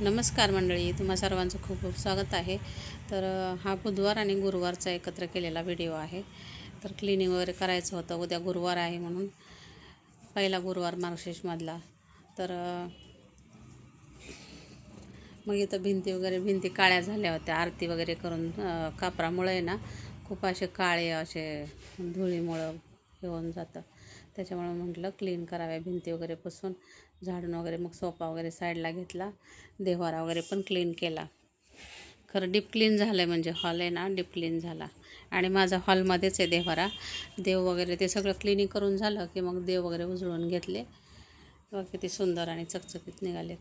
नमस्कार मंडळी तुम्हा सर्वांचं खूप खूप स्वागत आहे. तर हा बुधवार आणि गुरुवारचा एकत्र केलेला व्हिडिओ आहे. तर क्लिनिंग वगैरे करायचं होतं. उद्या गुरुवार आहे म्हणून पहिला गुरुवार मार्गशीर्षमधला. तर मग इथं भिंती वगैरे भिंती काळ्या झाल्या होत्या. आरती वगैरे करून कापरामुळे ना खूप असे काळे असे धुळीमुळं हे होऊन जातं. त्याच्यामुळं म्हटलं क्लीन कराव्या भिंती वगैरे पुसून. झाडून वगैरे मग सोफा वगैरे साईडला घेतला. देवारा वगैरे पण क्लीन केला. खरं डीप क्लीन झालं आहे म्हणजे हॉल आहे ना डीप क्लीन झाला. आणि माझा हॉलमध्येच आहे देवारा देव वगैरे ते सगळं क्लिनिंग करून झालं की मग देव वगैरे उजळून घेतले. बघ किती सुंदर आणि चकचकीत निघालेत.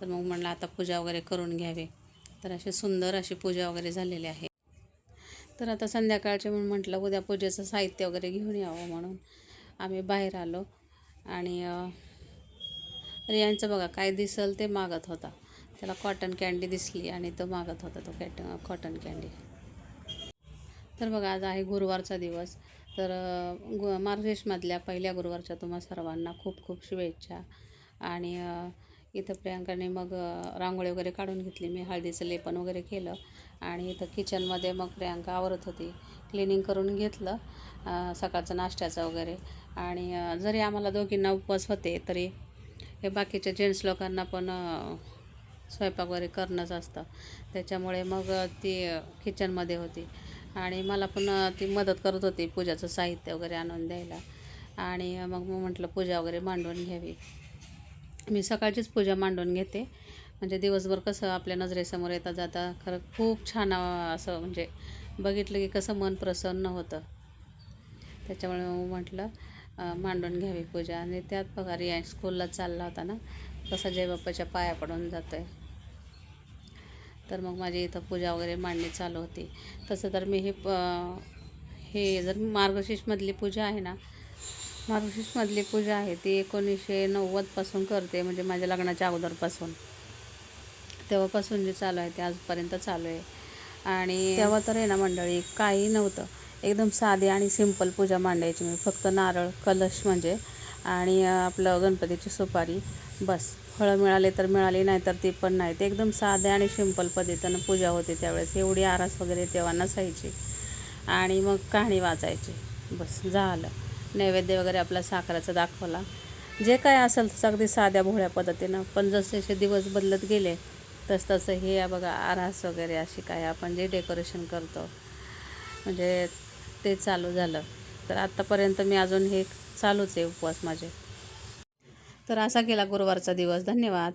तर मग म्हणलं आता पूजा वगैरे करून घ्यावे. तर अशी सुंदर अशी पूजा वगैरे झालेली आहे. तर आता संध्याकाळचे म्हणून म्हटलं उद्या पूजेचं साहित्य वगैरे घेऊन यावं म्हणून. आम्ही बाहेर आलो आणि रियांचं बघा काय दिसल ते मागत होता. त्याला कॉटन कॅन्डी दिसली आणि तो मागत होता तो कॅट कॉटन कॅन्डी तर बघा आज आहे गुरुवारचा दिवस. तर गु मार्गशीर्षमधल्या पहिल्या गुरुवारच्या तुम्हा सर्वांना खूप खूप शुभेच्छा. आणि इथं प्रियांकाने मग रांगोळी वगैरे काढून घेतली. मी हळदीचं लेपन वगैरे केलं. आणि इथं किचनमध्ये मग प्रियांका आवरत होती. क्लिनिंग करून घेतलं सकाळचं नाश्त्याचं वगैरे. आणि जरी आम्हाला दोघींना उपवास होते तरी हे बाकीच्या जेंट्स लोकांना पण स्वयंपाक वगैरे करणंच असतं. त्याच्यामुळे मग ती किचनमध्ये होती. आणि मला पण ती मदत करत होती पूजाचं साहित्य वगैरे आणून द्यायला. आणि मग मी म्हटलं पूजा वगैरे मांडून घ्यावी. मी सकाळचीच पूजा मांडून घेते. म्हणजे दिवसभर कसं आपल्या नजरेसमोर येता जाता खरं खूप छान असं म्हणजे बघितलं की कसं मन प्रसन्न होतं. त्याच्यामुळे म्हटलं मांडून घ्यावी पूजा. आणि त्यात बघा रिया स्कूलला चालला होता ना कसा जयबाप्पाच्या पाया पडून जातो आहे तर मग माझी इथं पूजा वगैरे मांडणी चालू होती. तसं तर मी हे प हे जर मार्गशीर्षमधली पूजा आहे ना मार्गशीर्षमधली पूजा आहे ती एकोणीसशे नव्वदपासून करते म्हणजे माझ्या लग्नाच्या अगोदरपासून तेव्हापासून जे चालू आहे ते आजपर्यंत चालू आहे. आणि तेव्हा तर आहे ना मंडळी काही नव्हतं. एकदम साधी आणि सिंपल पूजा मांडायची. मी फक्त नारळ कलश म्हणजे आणि आपलं गणपतीची सुपारी बस. फळं मिळाले तर मिळाली नाही तर ती पण नाही. ते एकदम साध्या आणि सिंपल पद्धतीनं पूजा होते त्यावेळेस. एवढी आरास वगैरे तेव्हा नसायची. आणि मग कहाणी वाचायची बस झालं. नैवेद्य वगैरे आपला साखराचा दाखवला. जे काय असेल तसं अगदी साध्या भोळ्या पद्धतीनं. पण जसे जसे दिवस बदलत गेले तस तसं हे बघा आरास वगैरे अशी काय आपण जे डेकोरेशन करतो. म्हणजे ते चालू झालं. तर आत्तापर्यंत मी अजून हे चालूच आहे उपवास माझे. तर असा गेला गुरुवारचा दिवस. धन्यवाद.